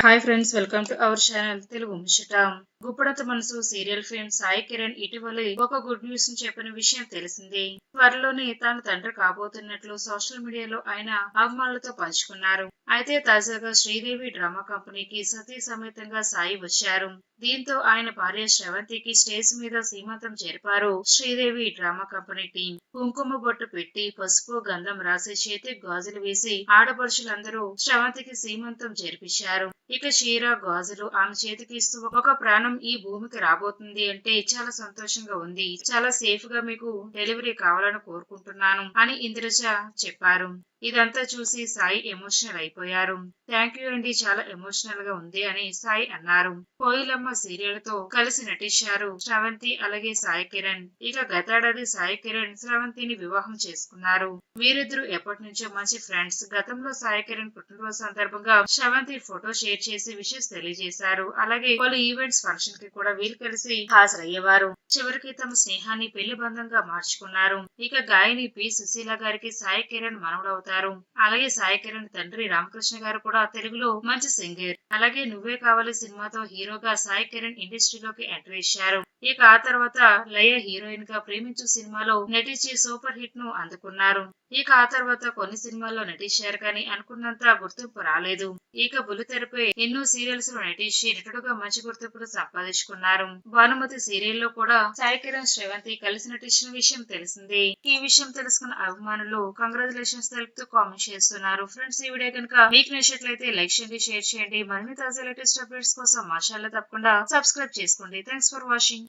Hi friends welcome to our channel Telugu ముచ్చట గుప్పడంత మనసు సీరియల్ ఫేమ్ సాయి కిరణ్ ఇటీవల ఒక గుడ్ న్యూస్ని చెప్పిన విషయం తెలిసిందే. త్వరలోనే తాను తండ్రి కాబోతున్నట్లు సోషల్ మీడియాలో ఆయన అభిమానులతో పంచుకున్నారు. అయితే తాజాగా శ్రీదేవి డ్రామా కంపెనీకి సతీ సమేతంగా సాయి వచ్చారు. దీంతో ఆయన భార్య శ్రవంతికి స్టేజ్ మీద సీమంతం జరిపారు శ్రీదేవి డ్రామా కంపెనీ టీం కుంకుమ బొట్టు పెట్టి పసుపు గంధం రాసి చేతి గాజులు వేసి ఆడపడుచులందరూ శ్రవంతికి సీమంతం జరిపించారు ఇక చీర గాజులు ఆమె చేతికి ఇస్తూ ఒక ప్రాణం ఈ భూమికి రాబోతుంది అంటే చాలా సంతోషంగా ఉంది. చాలా సేఫ్గా మీకు డెలివరీ కావాలని కోరుకుంటున్నాను అని ఇంద్రజ చెప్పారు. ఇదంతా చూసి సాయి ఎమోషనల్ అయిపోయారు. థ్యాంక్ యూ అండి చాలా ఎమోషనల్గా ఉంది అని సాయి అన్నారు. కోయిలమ్మ సీరియల్తో కలిసి నటించారు శ్రవంతి అలాగే సాయి కిరణ్. ఇక గతాడాది సాయి కిరణ్ శ్రవంతిని వివాహం చేసుకున్నారు. వీరిద్దరూ ఎప్పటి నుంచో మంచి ఫ్రెండ్స్. గతంలో సాయి కిరణ్ పుట్టినరోజు సందర్భంగా శ్రవంతి ఫోటో షేర్ చేసి విషెస్ తెలియజేశారు. అలాగే పలు ఈవెంట్స్ ఫంక్షన్కి కూడా వీరు కలిసి హాజరయ్యేవారు. చివరికి తమ స్నేహాన్ని పెళ్ళి బంధంగా మార్చుకున్నారు. ఇక గాయని పి సుశీల గారికి సాయి కిరణ్ మనవుడవుతారు అలాగే సాయి కిరణ్ తండ్రి రామకృష్ణ గారు కూడా తెలుగులో మంచి సింగర్. అలాగే నువ్వే కావాలి సినిమాతో హీరోగా సాయి కిరణ్ ఇండస్ట్రీలోకి ఎంటర్ ఇచ్చారు. ఇక ఆ తర్వాత లయ హీరోయిన్గా ప్రేమించు సినిమాలో నటించి సూపర్ హిట్ను అందుకున్నారు. ఇక ఆ తర్వాత కొన్ని సినిమాల్లో నటించారు కానీ అనుకున్నంత గుర్తింపు రాలేదు. ఇక బుల్లితెరపై ఎన్నో సీరియల్స్లో నటించి నటుడుగా మంచి గుర్తింపును సంపాదించుకున్నారు. భానుమతి సీరియల్లో కూడా సాయి కిరణ్ శ్రవంతి కలిసి నటించిన విషయం తెలిసిందే. ఈ విషయం తెలుసుకున్న అభిమానులు కంగ్రాచులేషన్స్ తెలుపుతూ కామెంట్ చేస్తున్నారు. ఫ్రెండ్స్ ఈ వీడియో కనుక మీకు నచ్చినట్లయితే లైక్ చేయండి షేర్ చేయండి. మరిన్ని తాజా లేటెస్ట్ అప్డేట్స్ కోసం మా ఛానల్ తప్పకుండా సబ్స్క్రైబ్ చేసుకోండి. Thanks for watching